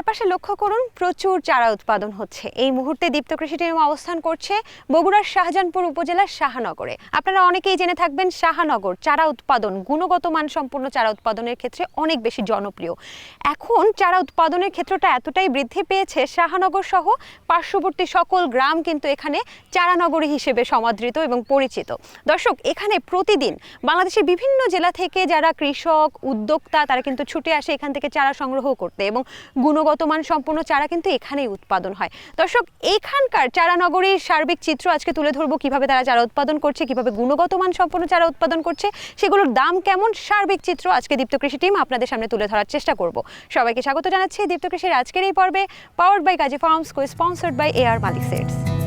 চারপাশে লক্ষ্য করুন, প্রচুর চারা উৎপাদন হচ্ছে। এই মুহূর্তে দীপ্ত কৃষি টিম অবস্থান করছে বগুড়ার শাহজাহানপুর উপজেলার শাহনগরে। আপনারা অনেকেই জেনে থাকবেন, শাহনগর চারা উৎপাদন, গুণগত মানসম্পন্ন চারা উৎপাদনের ক্ষেত্রে অনেক বেশি জনপ্রিয়। এখন চারা উৎপাদনের ক্ষেত্রটা এতটাই বৃদ্ধি পেয়েছে, শাহনগর সহ পার্শ্ববর্তী সকল গ্রাম কিন্তু এখানে চারানগরী হিসেবে সমাদৃত এবং পরিচিত। দর্শক, এখানে প্রতিদিন বাংলাদেশের বিভিন্ন জেলা থেকে যারা কৃষক, উদ্যোক্তা, তারা কিন্তু ছুটে আসে এখান থেকে চারা সংগ্রহ করতে এবং গুণগত মান সম্পন্ন চারা কিন্তু এখানেই উৎপাদন হয়। দর্শক, এখানকার চারা নগরীর সার্বিক চিত্র আজকে তুলে ধরবো কীভাবে তারা চারা উৎপাদন করছে, কীভাবে গুণগত মান সম্পন্ন চারা উৎপাদন করছে, সেগুলোর দাম কেমন, সার্বিক চিত্র আজকে দীপ্ত কৃষি টিম আপনাদের সামনে তুলে ধরার চেষ্টা করব। সবাইকে স্বাগত জানাচ্ছি দীপ্ত কৃষির আজকের এই পর্বে powered by Kazi farms co sponsored by A R Malik seeds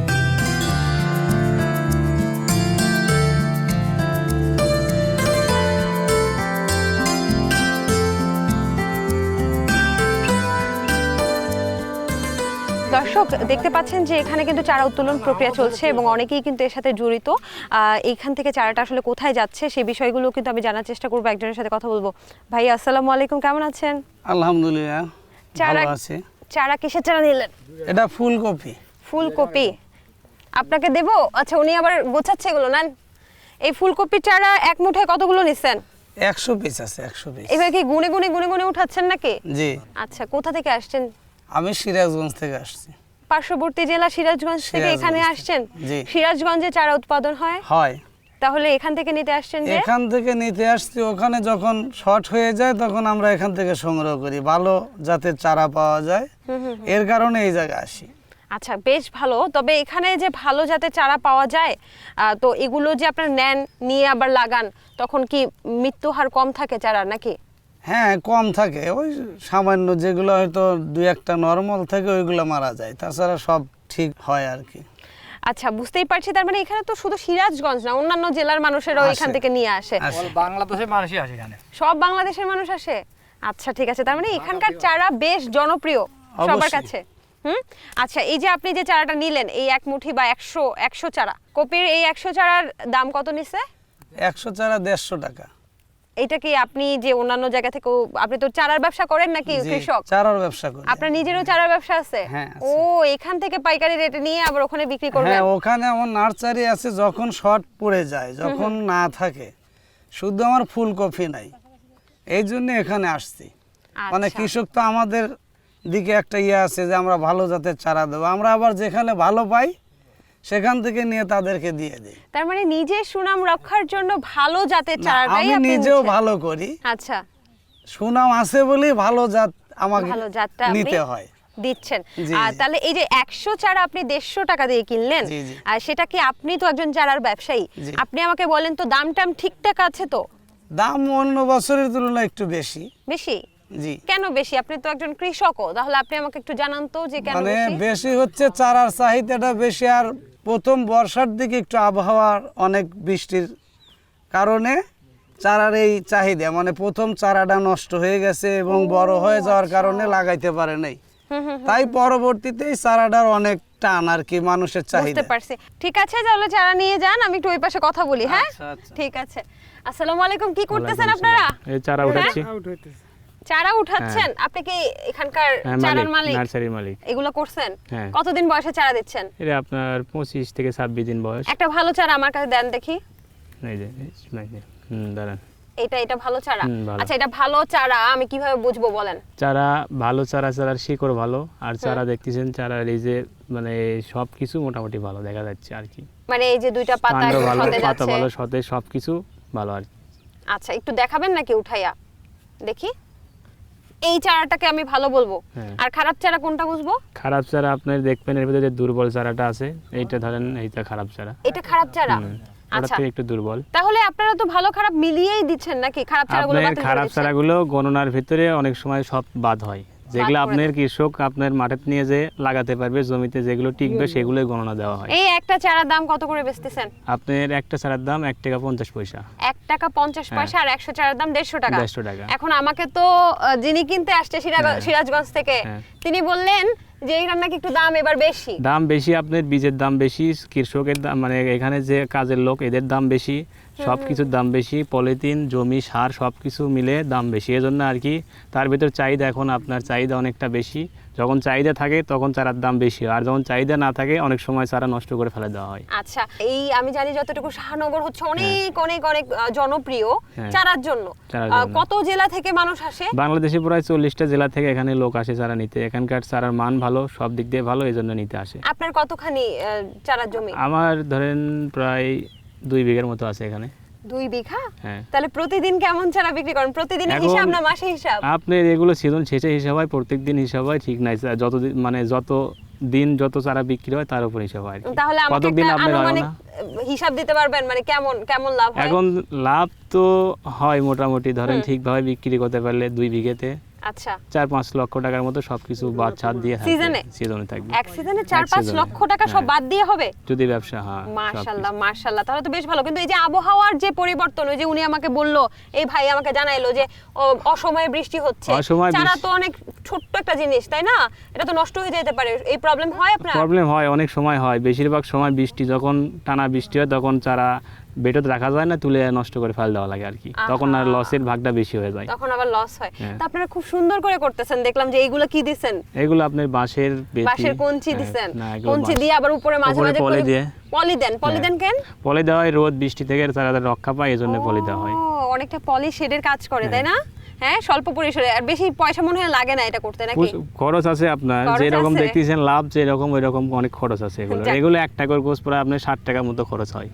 দর্শক দেখতে পাচ্ছেন যে এখানে কিন্তু চারা উত্তোলন প্রক্রিয়া চলছে এবং অনেকেই কিন্তু এর সাথে জড়িত। এইখান থেকে চারাটা আসলে কোথায় যাচ্ছে সেই বিষয়গুলো কিন্তু আমি জানার চেষ্টা করব একজনের সাথে কথা বলব। ভাই আসসালামু আলাইকুম কেমন আছেন? আলহামদুলিল্লাহ চারা আছে। চারা কিসের চারা নিলেন? এটা ফুলকপি। ফুলকপি। আপনাকে দেব? আচ্ছা উনি আবার গোছাচ্ছে এগুলো নেন। এই ফুলকপির চারা এক মুঠে কতগুলো নিছেন? একশো পিস আছে একশো পিস। এবার কি গুনে গুনে গুনে গুনে উঠাচ্ছেন নাকি? জি। আচ্ছা কোথা থেকে আসছেন? আমি সিরাজগঞ্জ থেকে আসছি। পার্শ্ববর্তী জেলা সিরাজগঞ্জ থেকে এখানে আসছেন? সিরাজগঞ্জে চারা উৎপাদন হয়? হয়। তাহলে এখান থেকে নিতে আসছেন যে? এখান থেকে নিতে আসছি। ওখানে যখন শর্ট হয়ে যায় তখন আমরা এখান থেকে সংগ্রহ করি। ভালো জাতের চারা পাওয়া যায়। এর কারণে এই জায়গায় আসি। আচ্ছা বেশ ভালো। তবে এখানে যে ভালো জাতের চারা পাওয়া যায় তো এগুলো যে আপনার নেন নিয়ে আবার লাগান তখন কি মৃত্যু হার কম থাকে চারা নাকি? হ্যাঁ কম থাকে। ওই সামান্য যেগুলো হয়তো দুই একটা নর্মাল থাকে ওইগুলো মারা যায়। তাছাড়া সব ঠিক হয় আর কি। আচ্ছা বুঝতেই পারছি। তার মানে এখানে তো শুধু সিরাজগঞ্জ না অন্যান্য জেলার মানুষেরাও এখান থেকে নিয়ে আসে। আসে। বাংলাদেশের মানুষই আসে এখানে। সব বাংলাদেশের মানুষ আসে? আচ্ছা ঠিক আছে। তার মানে এখানকার চারা বেশ জনপ্রিয় সবার কাছে। হুম? আচ্ছা এই যে আপনি যে চারাটা নিলেন এই এক মুঠি বা একশো একশো চারা কপির এই একশো চারার দাম কত নিছে? একশো চারা দেড়শো টাকা। এটা কি আপনি যে অন্যান্য জায়গা থেকে আপনি তো চারার ব্যবসা করেন নাকি কৃষক? চারার ব্যবসা করি। আপনার নিজেরও চারার ব্যবসা আছে? হ্যাঁ, ও এখান থেকে পাইকারি রেটে নিয়ে আবার ওখানে বিক্রি করবেন? হ্যাঁ ওখানে আমার নার্সারি আছে যখন শর্ট পড়ে যায় যখন না থাকে শুধু আমার ফুলকপি নাই। এই জন্য এখানে আসছি। মানে আচ্ছা। কৃষক তো আমাদের দিকে একটা ইয়ে আছে যে আমরা ভালো জাতের চারা দেবো। আমরা আবার যেখানে ভালো পাই সেখান থেকে নিয়ে তাদেরকে দিয়ে দিই। তার মানে নিজের সুনাম রক্ষার জন্য ভালো জাতের চারাটাই আমি নিজেও ভালো করি। আচ্ছা। সুনাম আছে বলেই ভালো জাত আমাকে ভালো জাতটা নিতে হয়। দিচ্ছেন। আর তাহলে এই যে একশো চারা আপনি দেড়শো টাকা দিয়ে কিনলেন। আর সেটা কি আপনি তো একজন চারার ব্যবসায়ী? আপনি আমাকে বলেন তো দাম টাম ঠিকঠাক আছে তো? দাম অন্য বছরের তুলনায় একটু বেশি। বেশি? জি। কেন বেশি? আপনি তো একজন কৃষকও তাহলে আপনি আমাকে একটু জানান তো যে কেন মানে বেশি? বেশি হচ্ছে চারার চাহিদাটা বেশি আর প্রথম বর্ষার দিকে একটু আবহাওয়ার অনেক বৃষ্টির কারণে চারার এই চাহিদা মানে প্রথম চারাটা নষ্ট হয়ে গেছে এবং বড় হয়ে যাওয়ার কারণে লাগাইতে পারে নাই। তাই পরবর্তীতে এই চারাটার অনেক টান আর কি মানুষের বুঝতে চাহিদা। পারছি। ঠিক আছে তাহলে চারা নিয়ে যান আমি একটু ওই পাশে কথা বলি হ্যাঁ? আচ্ছা, আচ্ছা। ঠিক আছে। আসসালামু আলাইকুম কি করতেছেন আপনারা? এই চারা উঠাচ্ছি। চারা উঠাচ্ছেন? আপনি কি এখানকার হ্যাঁ চারার মালিক? নার্সারির মালিক। এগুলো করছেন? হ্যাঁ। কতদিন বয়সে চারা দিচ্ছেন? এটা আপনার পঁচিশ থেকে ছাব্বিশ দিন বয়স। একটা ভালো চারা আমার কাছে দেন দেখি। এই যে হুম দাঁড়ান। এটা এটা ভালো চারা? আচ্ছা এটা ভালো চারা আমি কীভাবে বুঝব বলেন? চারা ভালো চারা চারার শিকড় ভালো। আর চারা দেখতেছেন চারার এই যে মানে সব কিছু মোটামুটি ভালো দেখা যাচ্ছে আর কি। মানে এই যে দুইটা পাতা ভালো পাতা ভালো সতেজ সব কিছু ভালো আর আচ্ছা একটু দেখাবেন নাকি উঠাইয়া? দেখি। এই চারাটাকে আমি ভালো বলব। হ্যাঁ। আর খারাপ চারা কোনটা বুঝব? খারাপ চারা আপনার দেখবেন এর ভিতরে যে দুর্বল চারাটা আছে এইটা ধরেন এইটা খারাপ চারা। এটা খারাপ চারা? আচ্ছা। একটু দুর্বল। তাহলে আপনারা তো ভালো খারাপ মিলিয়েই দিচ্ছেন নাকি? খারাপ চারাগুলো খারাপ? চারাগুলো গণনার ভিতরে অনেক সময় সব বাদ হয়। যেগুলো আপনার কৃষক আপনার মাঠে নিয়ে যে লাগাতে পারবে জমিতে যেগুলো টিকবে সেগুলোই গণনা দেওয়া হয়। এই একটা চারার দাম কত করে বেচতেছেন? আপনার একটা চারার দাম এক টাকা পঞ্চাশ পয়সা। এক টাকা পঞ্চাশ হ্যাঁ। পয়সা আর একশো চারার দাম দেড়শো টাকা। দেড়শো টাকা। এখন আমাকে তো যিনি কিনতে আসছে হ্যাঁ। সিরাজগঞ্জ থেকে হ্যাঁ। তিনি বললেন যে এই রান্না একটু দাম এবার বেশি? দাম বেশি আপনার বীজের দাম বেশি কৃষকের দাম মানে এখানে যে কাজের লোক এদের দাম বেশি সব কিছুর দাম বেশি পলিথিন জমি সার সব কিছু মিলে দাম বেশি। এজন্য আর কি তার ভিতর চাহিদা এখন আপনার চাহিদা অনেকটা বেশি। যখন চাহিদা থাকে তখন চারার দাম বেশি হয়। আর যখন চাহিদা না থাকে অনেক সময় চারা নষ্ট করে ফেলে দেওয়া হয়। আচ্ছা এই আমি জানি যতটুকু শাহনগর হচ্ছে অনেক অনেক অনেক জনপ্রিয় হ্যাঁ। চারার জন্য। কত জেলা থেকে মানুষ আসে? বাংলাদেশে প্রায় চল্লিশটা জেলা থেকে এখানে লোক আসে চারা নিতে। এখানকার চারার মান ভালো সব দিক দিয়ে ভালো এই জন্য নিতে আসে। আপনার কতখানি চারার জমি? আমার ধরেন প্রায় দুই বিঘের মতো আছে এখানে। দুই বিঘা? হ্যাঁ। তাহলে প্রতিদিন কেমন বিক্রি করেন? প্রতিদিনের হিসাব না মাসে হিসাব? আপনি এগুলো সিজন শেষে হিসাব হয় প্রত্যেকদিন হিসাব হয় ঠিক নাই। যত মানে যত দিন যত চারা বিক্রি হয় তার উপর হিসাব হয় তাহলে আমাকে কতদিন একটা আনুমানিক হিসাব দিতে পারবেন? মানে কেমন কেমন লাভ হয়? এখন লাভ তো হয় মোটামুটি ধরেন ঠিকভাবে বিক্রি করতে পারলে দুই বিঘেতে। আচ্ছা চার পাঁচ লক্ষ টাকার মতো সবকিছু বাদ ছাদ দিয়ে থাকবে সিজনে? সিজনে থাকবে এক সিজনে চার এক পাঁচ সিজনে, লক্ষ টাকা সব হ্যাঁ। বাদ দিয়ে হবে যদি ব্যবসা হ্যাঁ কিছু। মার্শাল্লাহ তাহলে তো বেশ ভালো কিন্তু এই যে আবহাওয়ার যে পরিবর্তন ওই যে উনি আমাকে বলল এই ভাই আমাকে জানাইলো যে অসময়ে বৃষ্টি হচ্ছে চারা তো অনেক ছোট্ট একটা জিনিস তাই না? এটা তো নষ্ট হয়ে যেতে পারে। এই প্রবলেম হয় আপনার? প্রবলেম হয় অনেক সময় হয়। বেশিরভাগ সময় বৃষ্টি যখন টানা বৃষ্টি হয় তখন চারা বেটত রাখা যায় না তুলে নষ্ট করে ফেল দেওয়া লাগে আর কি। তখন আর লসের ভাগটা বেশি হয়ে যায়। তখন আবার লস হয়। হ্যাঁ। তা আপনারা খুব সুন্দর করে করতেছেন। দেখলাম যে এইগুলো কি দিছেন? এগুলো আপনার বাঁশের বেতি বাঁশের কঞ্চি হ্যাঁ, দিছেন। কঞ্চি দিয়ে আবার উপরে মাঝে মাঝে পলি দিয়ে। পলি দেন। পলি হ্যাঁ। দেন কেন? পলি দেওয়া হয় রোদ বৃষ্টি থেকে তারা রক্ষা পায় এই জন্য পলি দেওয়া হয়। ও, অনেকটা পলি শেডের কাজ করে তাই না? হ্যাঁ স্বল্প পরিসরে। আর বেশি পয়সা মনে হয় লাগে না এটা করতে নাকি? খরচ আছে আপনার যেরকম দেখতেছেন লাভ যেরকম ওই রকম অনেক খরচ আছে এগুলো। এগুলো একটা করে গোস পরে আপনার ষাট টাকার মতো খরচ হয়।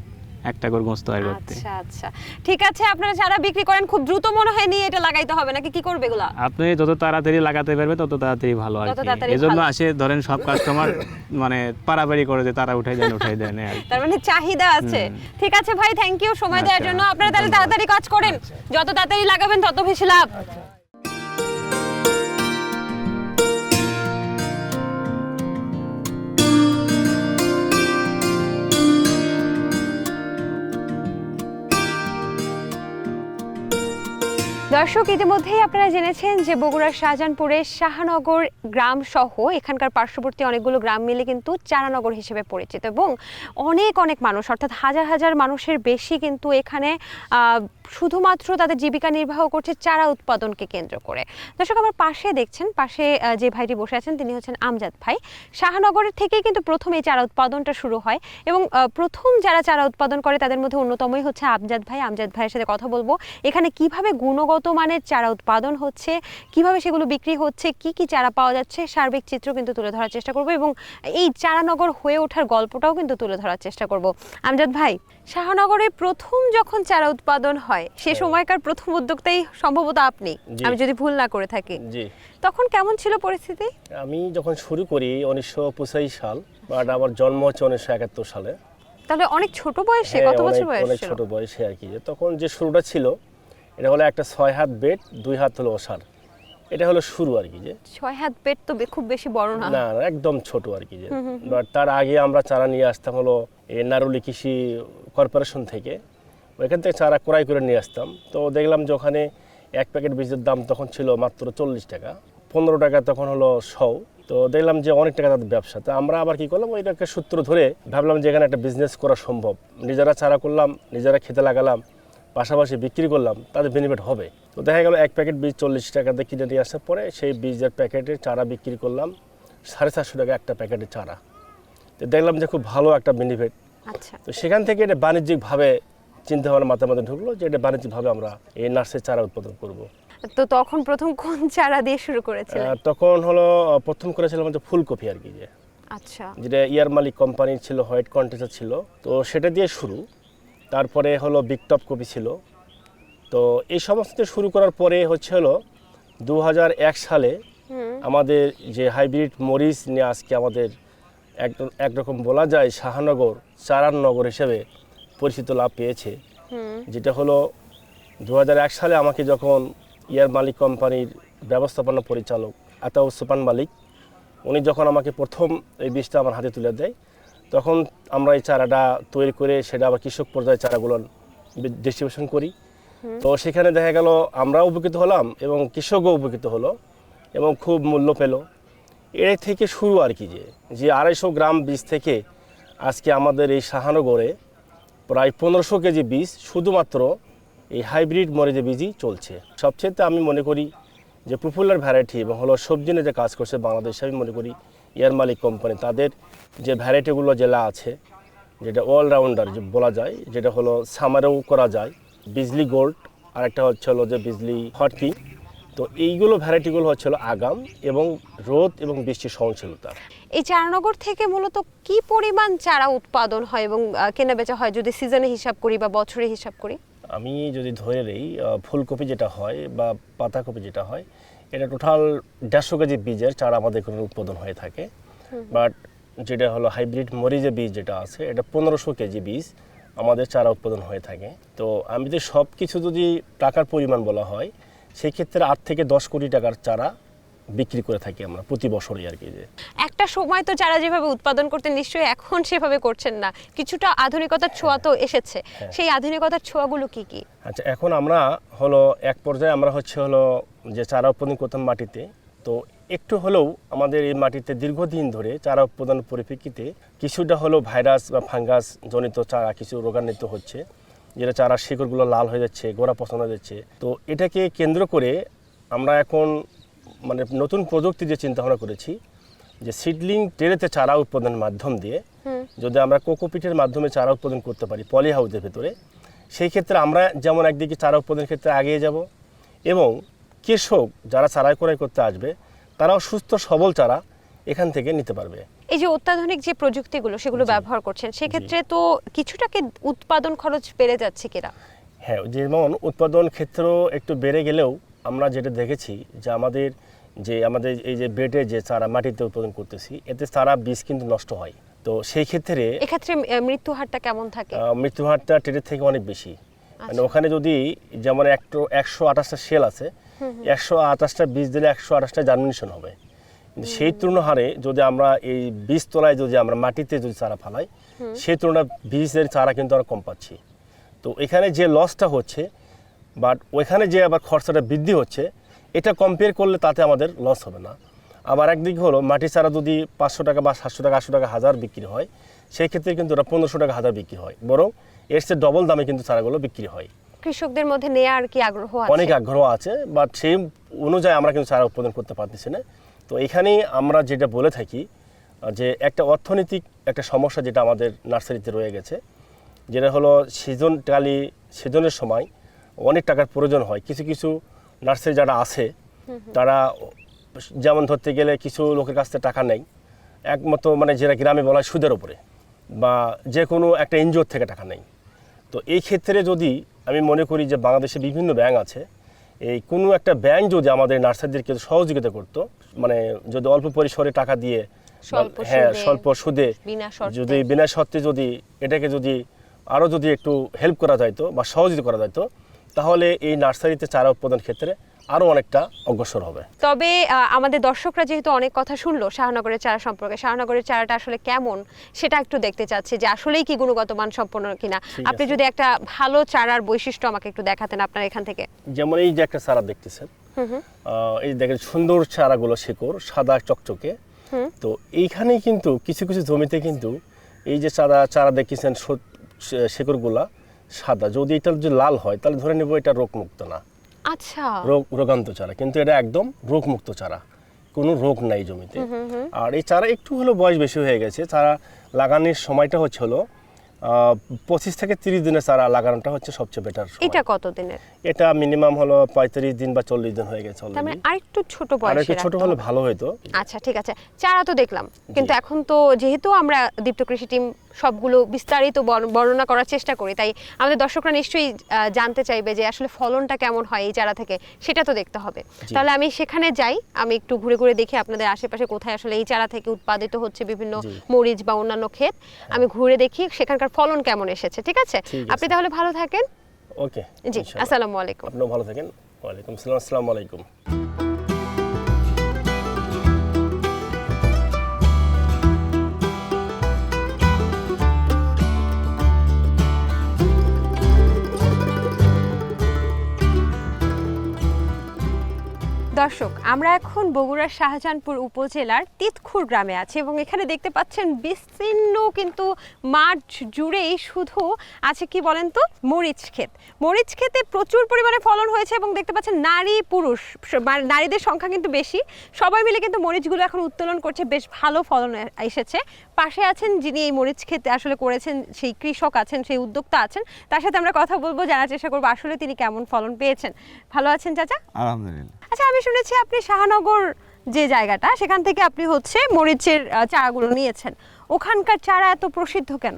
এক টাকার গোস তৈরি করতে। আচ্ছা আচ্ছা। ঠিক আছে আপনারা যারা বিক্রি করেন খুব দ্রুত মনে হয় নিয়ে এটা লাগাইতে হবে। নাকি কি করবে এগুলা? আপনি যত তাড়াতাড়ি লাগাতে পারবে তত তাড়াতাড়ি ভালো আর কি। এজন্য আসে ধরেন সব কাস্টমার মানে পারাপারি করে যে তারা উঠাই দেন উঠাই দেন আর তার মানে চাহিদা আছে। ঠিক আছে ভাই থ্যাংক ইউ সময় দেওয়ার আচ্ছা, জন্য। আপনারা তাহলে তাড়াতাড়ি কাজ করেন। যত তাড়াতাড়ি লাগাবেন তত বেশি লাভ। দর্শক, ইতিমধ্যেই আপনারা জেনেছেন যে বগুড়ার শাহজাহানপুরে শাহনগর গ্রাম সহ এখানকার পার্শ্ববর্তী অনেকগুলো গ্রাম মিলে কিন্তু চারানগর হিসেবে পরিচিত এবং অনেক অনেক মানুষ, অর্থাৎ হাজার হাজার মানুষের বেশি কিন্তু এখানে শুধুমাত্র তাদের জীবিকা নির্বাহ করছে চারা উৎপাদনকে কেন্দ্র করে। দর্শক আমার পাশে দেখছেন, পাশে যে ভাইটি বসে আছেন তিনি হচ্ছেন আমজাদ ভাই। শাহনগরের থেকেই কিন্তু প্রথম এই চারা উৎপাদনটা শুরু হয় এবং প্রথম যারা চারা উৎপাদন করে তাদের মধ্যে অন্যতমই হচ্ছে আমজাদ ভাই। আমজাদ ভাইয়ের সাথে কথা বলব। এখানে কীভাবে গুণগত মানের চারা উৎপাদন হচ্ছে, কীভাবে সেগুলো বিক্রি হচ্ছে, কি কি চারা পাওয়া যাচ্ছে, সার্বিক চিত্র কিন্তু তুলে ধরার চেষ্টা করব এবং এই চারানগর হয়ে ওঠার গল্পটাও কিন্তু তুলে ধরার চেষ্টা করব। আমজাদ ভাই, শাহনগরে প্রথম যখন চারা উৎপাদন হয় সে সময়কার প্রথম উদ্যোক্তাই সম্ভবত আপনি আমি যদি ভুল না করে থাকি। জি। তখন কেমন ছিল পরিস্থিতি? আমি যখন শুরু করি উনিশশো পঁচাশি সাল বাট আমার জন্ম হচ্ছে উনিশশো একাত্তর সালে। তাহলে অনেক ছোট বয়সে হ্যাঁ, কত বছর বয়স অনেক ছোট বয়সে আর কি। তখন যে শুরুটা ছিল এটা হলো একটা ছয় হাত বেড দুই হাত হলো ওষার। এটা হলো শুরু আর কি যে। ছয় হাত বেড তো খুব বেশি বড় না। না একদম ছোট আর কি যে। বাট তার আগে আমরা চারা নিয়ে আসতাম হলো নারুলি কৃষি কর্পোরেশন থেকে। ওইখান থেকে চারা ক্রয় করে নিয়ে আসতাম। তো দেখলাম যে ওখানে এক প্যাকেট বীজের দাম তখন ছিল মাত্র চল্লিশ টাকা পনেরো টাকা তখন হলো শও। তো দেখলাম যে অনেক টাকা তাদের ব্যবসা। তো আমরা আবার কি করলাম ওইটাকে সূত্র ধরে ভাবলাম যে এখানে একটা বিজনেস করা সম্ভব। নিজেরা চারা করলাম নিজেরা খেতে লাগালাম পাশাপাশি বিক্রি করলাম তাদের বেনিফিট হবে। তো দেখা গেল এক প্যাকেট বীজ চল্লিশ টাকাতে কিনে নিয়ে আসার পরে সেই বীজের প্যাকেটে চারা বিক্রি করলাম সাড়ে চারশো টাকা একটা প্যাকেটের চারা। তো দেখলাম যে খুব ভালো একটা বেনিফিট আচ্ছা। তো সেখান থেকে এটা বাণিজ্যিকভাবে চিন্তা ভাবনা মাথার মধ্যে ঢুকলো যে এটা বাণিজ্যিকভাবে আমরা এই নার্সের চারা উৎপাদন করব। তো তখন প্রথম কোন চারা দিয়ে শুরু করেছিলেন? আহ, তখন হলো প্রথম করেছিলাম হচ্ছে ফুলকপি আর কি যে। আচ্ছা। যেটা ইয়ার মালিক কোম্পানির ছিল হোয়াইট কন্টেসার ছিল। তো সেটা দিয়ে শুরু। তারপরে হলো বিগ টপ কপি ছিল। তো এই সমস্ত শুরু করার পরে হচ্ছে হলো দু হাজার এক সালে আমাদের যে হাইব্রিড মরিচ নিয়ে আজকে আমাদের এক একরকম বলা যায় শাহানগর চারান নগর হিসেবে পরিচিত লাভ পেয়েছে। যেটা হলো দু হাজার এক সালে আমাকে যখন ইয়ার মালিক কোম্পানির ব্যবস্থাপনা পরিচালক আতাউর সুপান মালিক উনি যখন আমাকে প্রথম এই বীজটা আমার হাতে তুলে দেয় তখন আমরা এই চারাটা তৈরি করে সেটা আবার কৃষক পর্যায়ে চারাগুলো ডিস্ট্রিবিউশন করি। তো সেখানে দেখা গেল আমরা উপকৃত হলাম এবং কৃষকও উপকৃত হলো এবং খুব মূল্য পেল। এর থেকে শুরু আর কি যে যে আড়াইশো গ্রাম বীজ থেকে আজকে আমাদের এই শাহানগরে প্রায় পনেরোশো কেজি বীজ শুধুমাত্র এই হাইব্রিড মরিচের বীজই চলছে। সবচেয়ে আমি মনে করি যে পপুলার ভ্যারাইটি এবং হলো সবজি নিয়ে যে কাজ করছে বাংলাদেশে, আমি মনে করি ইয়ার মালিক কোম্পানি তাদের যে ভ্যারাইটিগুলো জেলা আছে, যেটা অলরাউন্ডার যে বলা যায়, যেটা হলো সামারেও করা যায়, বিজলি গোল্ড আর একটা হচ্ছে হলো যে বিজলি হট পিঙ্ক তো এইগুলো ভ্যারাইটিগুলো হচ্ছে হলো আগাম এবং রোদ এবং বৃষ্টির সহনশীলতা। এই চারানগর থেকে মূলত কি পরিমাণ চারা উৎপাদন হয় এবং কেনা বেচা হয় যদি সিজনে হিসাব করি বা বছরে হিসাব করি? আমি যদি ধরে নেই ফুলকপি যেটা হয় বা পাতাকপি যেটা হয় এটা টোটাল দেড়শো কেজি বীজের চারা আমাদের এখানে উৎপাদন হয়ে থাকে। বাট যেটা হলো হাইব্রিড মরিচের বীজ যেটা আছে এটা পনেরোশো কেজি বীজ আমাদের চারা উৎপাদন হয়ে থাকে। তো আমি যদি সব কিছু যদি টাকার পরিমাণ বলা হয় সেই ক্ষেত্রে আট থেকে দশ কোটি টাকার চারা বিক্রি করে থাকি আমরা প্রতি বছরই আর কি যে। একটা সময় তো চারা যেভাবে উৎপাদন করতেন নিশ্চয়ই এখন সেভাবে করছেন না। কিছুটা আধুনিকতার ছোঁয়া তো এসেছে। সেই আধুনিকতার ছোঁয়াগুলো কি কি? আচ্ছা এখন আমরা হলো এক পর্যায়ে আমরা হচ্ছে হলো যে চারা উৎপাদন করতাম মাটিতে। তো একটু হলেও আমাদের এই মাটিতে দীর্ঘদিন ধরে চারা উৎপাদনের পরিপ্রেক্ষিতে কিছুটা হলেও ভাইরাস বা ফাঙ্গাস জনিত চারা কিছু রোগান্বিত হচ্ছে। যেটা চারা শিকড়গুলো লাল হয়ে যাচ্ছে গোড়া পছন্দ হয়ে যাচ্ছে। তো এটাকে কেন্দ্র করে আমরা এখন মানে নতুন প্রযুক্তি যে চিন্তা ভাবনা করেছি যে সিডলিং ট্রেনেতে চারা উৎপাদনের মাধ্যম দিয়ে যদি আমরা কোকোপিটের মাধ্যমে চারা উৎপাদন করতে পারি পলি হাউসের ভেতরে সেই ক্ষেত্রে আমরা যেমন একদিকে চারা উৎপাদনের ক্ষেত্রে এগিয়ে যাব এবং কৃষক যারা চারা ক্রয় করতে আসবে তারাও সুস্থ সবল চারা এখান থেকে নিতে পারবে। এই যে অত্যাধুনিক যে প্রযুক্তিগুলো সেগুলো ব্যবহার করছেন সেক্ষেত্রে তো কিছুটাকে উৎপাদন খরচ বেড়ে যাচ্ছে কিনা হ্যাঁ যেমন উৎপাদন ক্ষেত্র একটু বেড়ে গেলেও আমরা যেটা দেখেছি যে আমাদের যে আমাদের এই যে বেডে যে চারা মাটিতে উৎপাদন করতেছি এতে চারা বীজ কিন্তু নষ্ট হয়। তো সেই ক্ষেত্রে এক্ষেত্রে মৃত্যু হারটা কেমন থাকে? মৃত্যু হারটা টেটের থেকে অনেক বেশি। মানে ওখানে যদি যেমন একটু একশো আঠাশটা সেল আছে একশো আঠাশটা বীজ দিলে একশো আঠাশটা জার্মিনেশন হবে। সেই তুলনা হারে যদি আমরা এই বীজ তলায় যদি আমরা মাটিতে যদি চারা ফালাই সেই তুলনায় বীজের চারা কিন্তু আমরা কম পাচ্ছি। তো এখানে যে লসটা হচ্ছে বাট ওইখানে যে আবার খরচাটা বৃদ্ধি হচ্ছে এটা কম্পেয়ার করলে তাতে আমাদের লস হবে না। আবার একদিক হলো মাটি চারা যদি পাঁচশো টাকা বা সাতশো টাকা আটশো টাকা হাজার বিক্রি হয় সেই ক্ষেত্রে কিন্তু ওটা পনেরোশো টাকা হাজার বিক্রি হয়। বরং এর চেয়ে ডবল দামে কিন্তু চারাগুলো বিক্রি হয়। কৃষকদের মধ্যে নেয়ার কি আগ্রহ অনেক আগ্রহ আছে বাট সেই অনুযায়ী আমরা কিন্তু চারা উৎপাদন করতে পারতেছি না। তো এখানেই আমরা যেটা বলে থাকি যে একটা অর্থনৈতিক একটা সমস্যা যেটা আমাদের নার্সারিতে রয়ে গেছে যেটা হলো সিজন টালি সিজনের সময় অনেক টাকার প্রয়োজন হয়। কিছু কিছু নার্সারি যারা আছে তারা যেমন ধরতে গেলে কিছু লোকের কাছ থেকে টাকা নেই একমাত্র মানে যেটা গ্রামে বলা হয় সুদের উপরে বা যে কোনো একটা এনজিওর থেকে টাকা নেই তো এই ক্ষেত্রে যদি আমি মনে করি যে বাংলাদেশে বিভিন্ন ব্যাংক আছে এই কোনো একটা ব্যাংক যদি আমাদের নার্সারিদেরকে সহযোগিতা করত মানে যদি অল্প পরিসরে টাকা দিয়ে হ্যাঁ স্বল্প সুদে যদি বিনা শর্তে যদি এটাকে যদি আরও যদি একটু হেল্প করা যাইতো বা সহযোগিতা করা যাইতো তাহলে এই নার্সারিতে চারা উৎপাদন ক্ষেত্রে আরও অনেকটা অগ্রসর হবে। তবে আমাদের দর্শকরা যেহেতু অনেক কথা শুনলো শাহনগরের চারা সম্পর্কে শাহনগরের চারাটা আসলে কেমন সেটা একটু দেখতে চাচ্ছি যে আসলেই কি গুণগত মান সম্পন্ন কিনা আপনি যদি একটা ভালো চারার বৈশিষ্ট্য আমাকে একটু দেখাতেন আপনার এখান থেকে। যেমন এই যে একটা চারা দেখতেছেন এই দেখেন সুন্দর চারাগুলো শেকড় সাদা চকচকে। তো এইখানেই কিন্তু কিছু কিছু জমিতে কিন্তু এই যে চারা চারা শে- শেকড়গুলা সাদা। যদি এটা যদি লাল হয় তাহলে ধরে নেব এটা রোগমুক্ত না। আচ্ছা। রোগ রোগান্ত চারা কিন্তু এটা একদম রোগমুক্ত চারা। কোনো রোগ নাই জমিতে। আর এই চারা একটু হলো বয়স বেশি হয়ে গেছে। চারা লাগানোর সময়টা হচ্ছে হলো পঁচিশ থেকে তিরিশ দিনের চারা লাগানোটা হচ্ছে সবচেয়ে বেটার এটা কত দিনের এটা মিনিমাম হলো পঁয়ত্রিশ দিন বা চল্লিশ দিন হয়ে গেছে তার মানে আরেকটু ছোট আর একটু বয়সে ছোট হলে ভালো হতো। আচ্ছা ঠিক আছে। চারা তো দেখলাম। কিন্তু এখন তো যেহেতু আমরা দীপ্ত কৃষি টিম সবগুলো বিস্তারিত বর্ণ- বর্ণনা করার চেষ্টা করি। তাই আমাদের দর্শকরা নিশ্চয়ই জানতে চাইবে যে আসলে ফলনটা কেমন হয় এই চারা থেকে সেটা তো দেখতে হবে। তাহলে আমি সেখানে যাই আমি একটু ঘুরে ঘুরে দেখি আপনাদের আশেপাশে কোথায় আসলে এই চারা থেকে উৎপাদিত হচ্ছে বিভিন্ন মরিচ বা অন্যান্য ক্ষেত। আমি ঘুরে দেখি সেখানকার ফলন কেমন এসেছে ঠিক আছে? ঠিক আছে। আপনি তাহলে ভালো থাকেন। ওকে জি আসসালামু আলাইকুম। আপনিও ভালো থাকেন। ওয়ালাইকুম আসসালাম আসসালামু আলাইকুম। দর্শক, আমরা এখন বগুড়ার শাহজাহানপুর উপজেলার তিতখুর গ্রামে আছি এবং এখানে দেখতে পাচ্ছেন বিস্তীর্ণ কিন্তু মাঠ জুড়েই শুধু আছে কি বলেন তো, মরিচ ক্ষেত। মরিচ ক্ষেতে প্রচুর পরিমাণে ফলন হয়েছে এবং দেখতে পাচ্ছেন নারী পুরুষ মানে নারীদের সংখ্যা কিন্তু বেশি। সবাই মিলে কিন্তু মরিচগুলো এখন উত্তোলন করছে, বেশ ভালো ফলন এসেছে। পাশে আছেন যিনি এই মরিচ ক্ষেতে আসলে করেছেন, সেই কৃষক আছেন, সেই উদ্যোক্তা আছেন, তার সাথে আমরা কথা বলব, জানার চেষ্টা করব আসলে তিনি কেমন ফলন পেয়েছেন। ভালো আছেন, চাচা? আলহামদুলিল্লাহ। আচ্ছা আমি শুনেছি আপনি শাহনগর যে জায়গাটা সেখান থেকে আপনি হচ্ছে মরিচের চারাগুলো নিয়েছেন। ওখানকার চারা এত প্রসিদ্ধ কেন?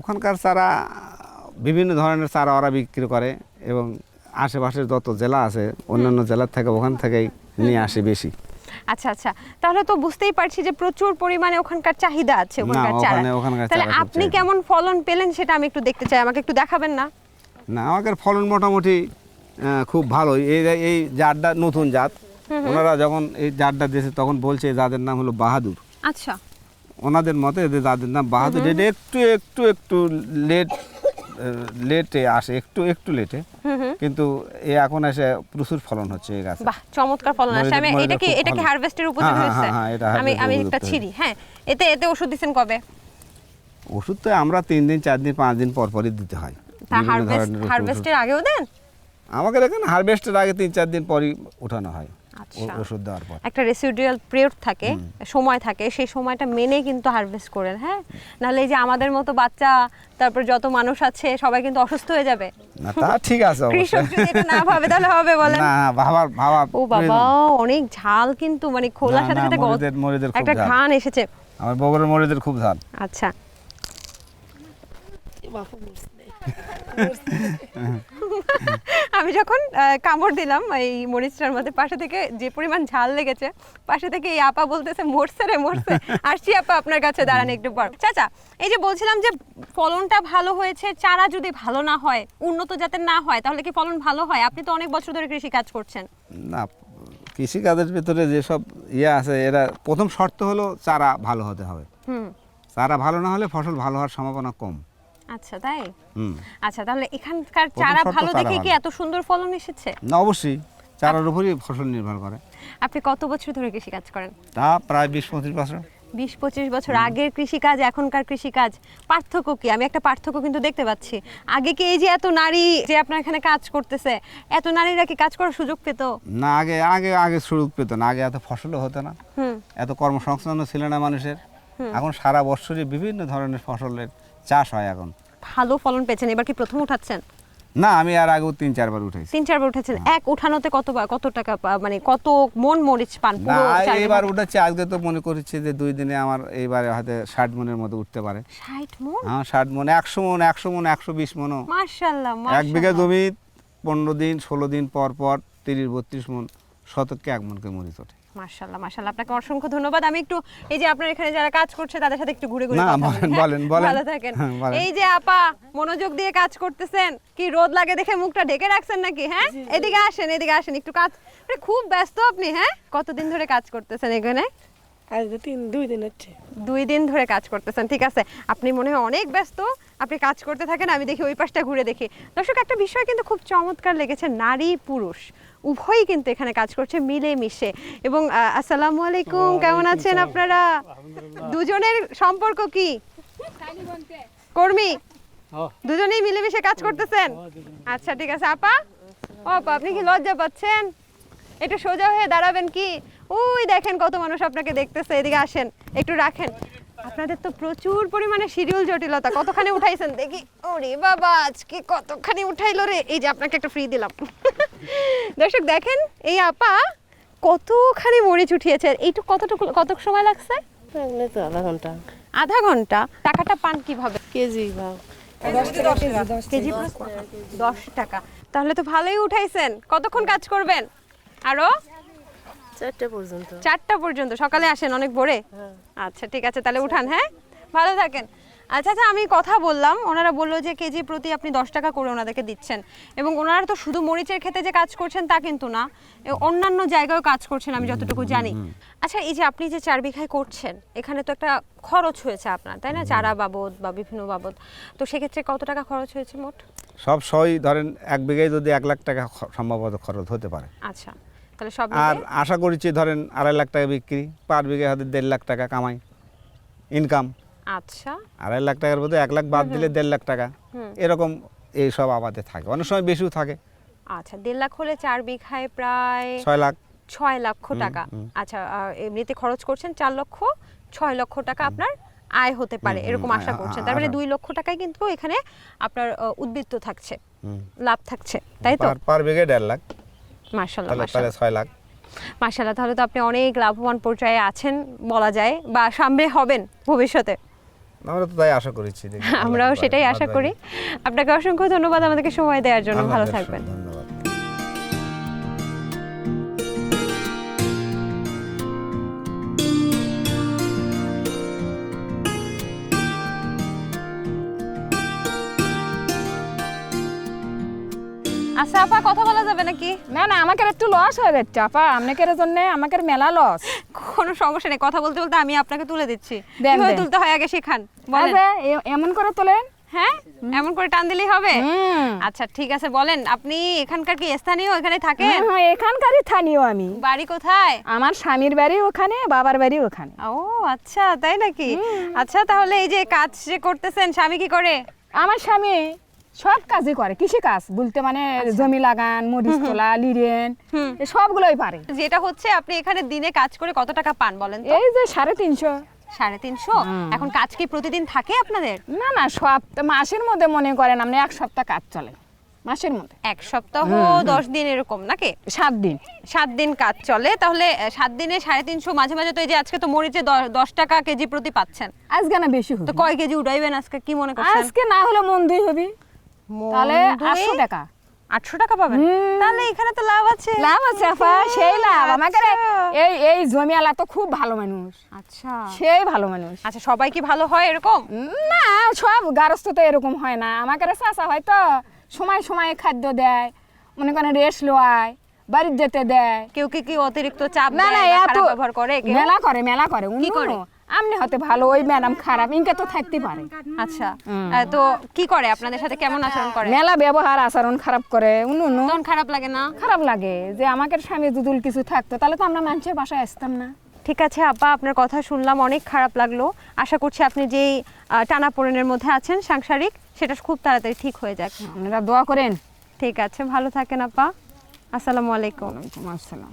ওখানকার চারা বিভিন্ন ধরনের চারা ওরা বিক্রি করে এবং আশেপাশের যত জেলা আছে অন্যান্য জেলার থেকে ওখান থেকেই নিয়ে আসে বেশি। আচ্ছা আচ্ছা তাহলে তো বুঝতেই পারছি যে প্রচুর পরিমাণে ওখানকার চাহিদা আছে ওখানকার চারা। তাহলে আপনি কেমন ফলন পেলেন সেটা আমি একটু দেখতে চাই আমাকে একটু দেখাবেন না? না আমাদের ফলন মোটামুটি খুব ভালো। এই এই জাতটা নতুন জাত। ওনারা যখন এই জাতটা দিয়েছে তখন বলছে জাতের নাম হলো বাহাদুর। আচ্ছা। ওনাদের মতে এদের জাতের নাম বাহাদুর এটা একটু একটু একটু লেট লেটে আসে একটু একটু লেটে। কিন্তু এ এখন এসে প্রচুর ফলন হচ্ছে এই গাছে। বাহ চমৎকার ফলন আসে আমি এটা কি এটা কি হারভেস্টের উপযোগী হ্যাঁ, হ্যাঁ, হয়েছে হ্যাঁ, আমি আমি একটা ছিড়ি। হ্যাঁ এতে এতে ওষুধ দিচ্ছেন কবে? ওষুধ তো আমরা তিন দিন চার দিন পাঁচ দিন পর পরই দিতে হয়। তা হারভেস্ট হারভেস্টের আগেও দেন? আমাদের এখানে হারভেস্টের আগে তিন চার দিন পরই উঠানো হয় আচ্ছা। ওষুধ দেওয়ার পর। একটা রেসিডুয়াল পিরিয়ড থাকে সময় থাকে সেই সময়টা মেনে কিন্তু হারভেস্ট করেন হ্যাঁ? নাহলে এই যে আমাদের মতো বাচ্চা তারপর যত মানুষ আছে সবাই কিন্তু অসুস্থ হয়ে যাবে। না তা ঠিক আছে কৃষক যদি এটা না ভাবে তাহলে হবে বলেন। না ভাবার ভাবা ও বাবা অনেক ঝাল কিন্তু মানে খোলার সাথে সাথে একটা। ঘ্রাণ এসেছে। আমার বগুড়ার মরিচের খুব ধান আচ্ছা। আমি যখন কামড় দিলাম এই মরিচটার মধ্যে পাশে থেকে যে পরিমাণ ঝাল লেগেছে পাশে থেকে এই আপা বলতেছে মরছে রে মরছে। আসছি আপা আপনার কাছে দাঁড়ান একটু পর। চাচা এই যে বলছিলাম যে ফলনটা ভালো হয়েছে চারা যদি ভালো না হয় উন্নত জাতের না হয় তাহলে কি ফলন ভালো হয়? আপনি তো অনেক বছর ধরে কৃষি কাজ করছেন। না কৃষিকাজের ভিতরে যেসব ইয়ে আছে এরা প্রথম শর্ত হলো চারা ভালো হতে হবে। হুম। চারা ভালো না হলে ফসল ভালো হওয়ার সম্ভাবনা কম। আচ্ছা তাই? আচ্ছা তাহলে এখানকার চারা ভালো দেখে কি এত সুন্দর ফলন এসেছে? না অবশ্যই। চারার উপরই ফসল নির্ভর করে। আপনি কত বছর ধরে কৃষি কাজ করেন? তা প্রায় বিশ পঁচিশ বছর। বিশ পঁচিশ বছর। আগের কৃষিকাজ এখনকার কৃষিকাজ। পার্থক্য কি? আমি একটা পার্থক্য কিন্তু দেখতে পাচ্ছি। আগে কি এই যে এত নারী যে আপনার এখানে কাজ করতেছে এত নারীরা কি কাজ করার সুযোগ পেত? না আগে আগে আগে সুযোগ পেত না। আগে এত ফসলও হতো না। এত কর্মসংস্থানও ছিল না মানুষের। এখন সারা বছরই বিভিন্ন ধরনের ফসলের চাষ হয় এখন। ভালো ফলন পেয়েছেন এবার কি প্রথম উঠাচ্ছেন? না আমি আর আগেও তিন চারবার উঠেছি তিন চারবার উঠেছেন। এক উঠানোতে কত কত টাকা মানে কত মন মরিচ পান? পুরো এবার? উঠেছে আজকে তো মনে করছি যে দুই দিনে আমার এইবারে হয়তো ষাট মনের মতো উঠতে পারে। ষাট মন? হ্যাঁ ষাট মন একশো মন একশো মন একশো বিশ মনও। মার্শাল্লাহ এক বিঘা জমি পনেরো দিন ষোলো দিন পর পর তিরিশ বত্রিশ মন। শতককে এক মনকে মরিচ ওঠে মাশাআল্লাহ মাশাআল্লাহ। আপনাকে অসংখ্য ধন্যবাদ। আমি একটু এই যে আপনার এখানে যারা কাজ করছে তাদের সাথে একটু ঘুরে ঘুরে না, কথা বলি, বলেন? বলেন, বলেন। ভালো থাকেন। হ্যাঁ, এই যে আপা মনোযোগ দিয়ে কাজ করতেছেন। কি রোদ লাগে দেখে মুখটা ঢেকে রাখছেন নাকি হ্যাঁ? এদিকে আসেন এদিকে আসেন। একটু কাজ মানে খুব ব্যস্ত আপনি হ্যাঁ? কতদিন ধরে কাজ করতেছেন এখানে? তিন দুই দিন হচ্ছে। দুই দিন ধরে কাজ করতেছেন ঠিক আছে। আপনি মনে হয় অনেক ব্যস্ত আপনি কাজ করতে থাকেন আমি দেখি ওই পাশটা ঘুরে দেখি। দর্শক একটা বিষয় কিন্তু খুব চমৎকার লেগেছে নারী পুরুষ। উভয়ই কিন্তু এখানে কাজ করছে মিলে মিশে এবং আসসালামু আলাইকুম কেমন আছেন আপনারা? দুজনের সম্পর্ক কি? কর্মী? দুজনেই মিলেমিশে কাজ করতেছেন? আচ্ছা ঠিক আছে। আপা? ও আপা আপনি কি লজ্জা পাচ্ছেন? একটু সোজা হয়ে দাঁড়াবেন কি? ওই দেখেন কত মানুষ আপনাকে দেখতেছে এদিকে আসেন একটু রাখেন। আপনাদের তো প্রচুর পরিমাণে শিডিউল জটিলতা কতখানি উঠাইছেন? দেখি ওরে বাবা আজকে কতখানি উঠাইলো রে? এই যে আপনাকে একটা ফ্রি দিলাম। দর্শক দেখেন এই আপা কতখানি মরিচ উঠিয়েছে। এইটু কতটুকু কত সময় লাগছে? আধা ঘণ্টা। আধা ঘণ্টা? টাকাটা পান কীভাবে? কেজি ভাব। কেজি দশ টাকা। তাহলে তো ভালোই উঠাইছেন। কতক্ষণ কাজ করবেন? আরও? চারটে পর্যন্ত। চারটা পর্যন্ত। সকালে আসেন অনেক ভোরে? আচ্ছা ঠিক আছে তাহলে উঠান হ্যাঁ? ভালো থাকেন। আচ্ছা আচ্ছা আমি কথা বললাম। ওনারা বলল যে কেজি প্রতি আপনি দশ টাকা করে ওনাদেরকে দিচ্ছেন। এবং ওনারা তো শুধু মরিচের খেতে যে কাজ করছেন তা কিন্তু না অন্যান্য জায়গায়ও কাজ করছেন আমি যতটুকু জানি। আচ্ছা এই যে আপনি যে চার বিঘায় করছেন এখানে তো একটা খরচ হয়েছে আপনার তাই না? চারা বাবদ বা বিভিন্ন বাবদ। তো সেক্ষেত্রে কত টাকা খরচ হয়েছে মোট? সব সই ধরেন এক বিঘায় যদি এক লাখ টাকা সম্ভবত খরচ হতে পারে। আচ্ছা। আর আশা করছি ধরেন আড়াই লাখ টাকা বিক্রি পার বিঘে হয়তো দেড় লাখ টাকা কামাই ইনকাম আচ্ছা। আড়াই লাখ টাকার মধ্যে এক লাখ বাদ দিলে দেড় লাখ টাকা। এরকম এই সব আবাদে থাকে। অনেক সময় বেশিও থাকে। আচ্ছা দেড় লাখ হলে চার বিঘায় প্রায় ছয় লাখ। ছয় লক্ষ টাকা। আচ্ছা এমনিতে খরচ করছেন চার লক্ষ ছয় লক্ষ টাকা আপনার আয় হতে পারে এরকম আশা করছেন। আ- তার মানে দুই লক্ষ টাকায় কিন্তু এখানে আপনার উদ্বৃত্ত থাকছে। লাভ থাকছে তাই তো? পার বিঘে দেড় লাখ। মার্শাল্লাহ তাহলে তাহলে ছয় লাখ। মার্শাল্লাহ তাহলে তো আপনি অনেক লাভবান পর্যায়ে আছেন বলা যায় বা সামনে হবেন ভবিষ্যতে। আমরা তো তাই আশা করেছি। আমরাও সেটাই আশা করি। আপনাকে অসংখ্য ধন্যবাদ আমাদেরকে সময় দেওয়ার জন্য। ভালো থাকবেন। আচ্ছা আপা কথা বলা যাবে নাকি? না না আমাকে একটু লস হয়ে যাচ্ছে আপা। আপনাকে জন্য আমাকে মেলা লস কোনো সমস্যা নেই কথা বলতে বলতে আমি আপনাকে তুলে দিচ্ছি। কীভাবে তুলতে হয় আগে শেখান বলেন। এমন করে তোলেন। হ্যাঁ এমন করে টান দিলেই হবে? আচ্ছা ঠিক আছে বলেন আপনি এখানকার কি স্থানীয়? এখানে থাকেন? হ্যাঁ, এখানকারই স্থানীয় আমি। বাড়ি কোথায়? আমার স্বামীর বাড়ি ওখানে বাবার বাড়ি ওখানে। ও আচ্ছা তাই নাকি? আচ্ছা তাহলে এই যে কাজ যে করতেছেন স্বামী কি করে? আমার স্বামী সব কাজই করে কৃষি কাজ বলতে মানে জমি লাগান মরিচ তোলা লিরেন সবগুলোই পারে। যেটা হচ্ছে আপনি এখানে দিনে কাজ করে কত টাকা পান বলেন এই যে সাড়ে তিনশো। সাড়ে তিনশো? এখন কাজ কি প্রতিদিন থাকে আপনাদের? না না সব মাসের মধ্যে মনে করেন আপনি এক সপ্তাহ কাজ চলে মাসের মধ্যে। এক সপ্তাহ দশ দিন এরকম নাকি? সাত দিন। সাত দিন কাজ চলে তাহলে সাত দিনে সাড়ে তিনশো মাঝে মাঝে তো এই যে আজকে তো মরিচে দশ টাকা কেজি প্রতি পাচ্ছেন। আজকে না বেশি তো কয় কেজি উঠাইবেন আজকে কি মনে করছেন? আজকে না হলে মন দুই হবে। তাহলে? আটশো টাকা। আটশো টাকা পাবেন? তাহলে এখানে তো লাভ আছে। লাভ আছে আপা সেই লাভ। আমাকে আচ্ছা। এই এই জমিয়ালা তো খুব ভালো মানুষ। আচ্ছা। সেই ভালো মানুষ। আচ্ছা সবাই কি ভালো হয় এরকম? না সব গারস্থ তো এরকম হয় না। আমাকে চাষা হয় তো সময় সময় খাদ্য দেয় মনে করেন রেস্ট লোয়ায় বাড়ির যেতে দেয়। কেউ কি কি অতিরিক্ত চাপ না না এত ব্যবহার করে? মেলা করে মেলা করে। কি অন্য করে? আমনি হতে ভালো ওই ম্যাডাম খারাপ ইনকে তো থাকতে পারে। আচ্ছা। তো কি করে আপনাদের সাথে? কেমন আচরণ করে? মেলা ব্যবহার আচরণ খারাপ করে অন্য তখন খারাপ লাগে না? খারাপ লাগে যে আমাকে স্বামী দুদুল কিছু থাকতো তাহলে তো আমরা মানুষের বাসায় আসতাম না। ঠিক আছে আপা আপনার কথা শুনলাম অনেক খারাপ লাগল। আশা করছি আপনি যেই টানা পোড়েনের মধ্যে আছেন সাংসারিক সেটা খুব তাড়াতাড়ি ঠিক হয়ে যাক। আপনারা দোয়া করেন। ঠিক আছে ভালো থাকেন আপা। আসসালামু আলাইকুম। আসসালাম।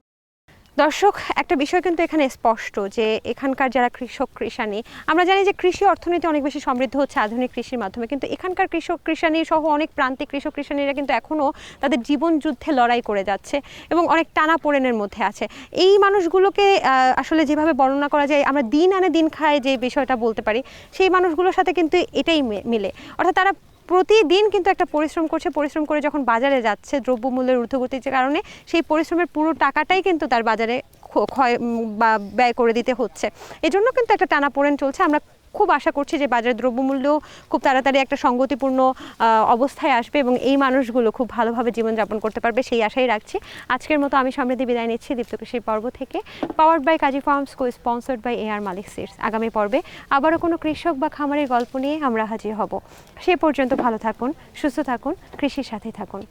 দর্শক, একটা বিষয় কিন্তু এখানে স্পষ্ট যে এখানকার যারা কৃষক কৃষানি, আমরা জানি যে কৃষি অর্থনীতি অনেক বেশি সমৃদ্ধ হচ্ছে আধুনিক কৃষির মাধ্যমে, কিন্তু এখানকার কৃষক কৃষানি সহ অনেক প্রান্তিক কৃষক কৃষানিরা কিন্তু এখনও তাদের জীবন যুদ্ধে লড়াই করে যাচ্ছে এবং অনেক টানা পোড়েনের মধ্যে আছে। এই মানুষগুলোকে আসলে যেভাবে বর্ণনা করা যায়, আমরা দিন আনে দিন খায় যে বিষয়টা বলতে পারি, সেই মানুষগুলোর সাথে কিন্তু এটাই মিলে। অর্থাৎ তারা প্রতিদিন কিন্তু একটা পরিশ্রম করছে, পরিশ্রম করে যখন বাজারে যাচ্ছে দ্রব্যমূল্যের ঊর্ধ্বগতির কারণে, সেই পরিশ্রমের পুরো টাকাটাই কিন্তু তার বাজারে ক্ষয় বা ব্যয় করে দিতে হচ্ছে। এজন্য কিন্তু একটা টানাপোড়েন চলছে। আমরা খুব আশা করছি যে বাজার দ্রব্যমূল্য খুব তাড়াতাড়ি একটা সঙ্গতিপূর্ণ অবস্থায় আসবে এবং এই মানুষগুলো খুব ভালোভাবে জীবনযাপন করতে পারবে, সেই আশাই রাখছি। আজকের মতো আমি সমৃদ্ধি বিদায় নিচ্ছি দীপ্ত কৃষির পর্ব থেকে। Powered by Kazi farms co sponsored by A R Malik seeds আগামী পর্বে আবারও কোনো কৃষক বা খামারের গল্প নিয়ে আমরা হাজির হব। সে পর্যন্ত ভালো থাকুন, সুস্থ থাকুন, কৃষির সাথে থাকুন।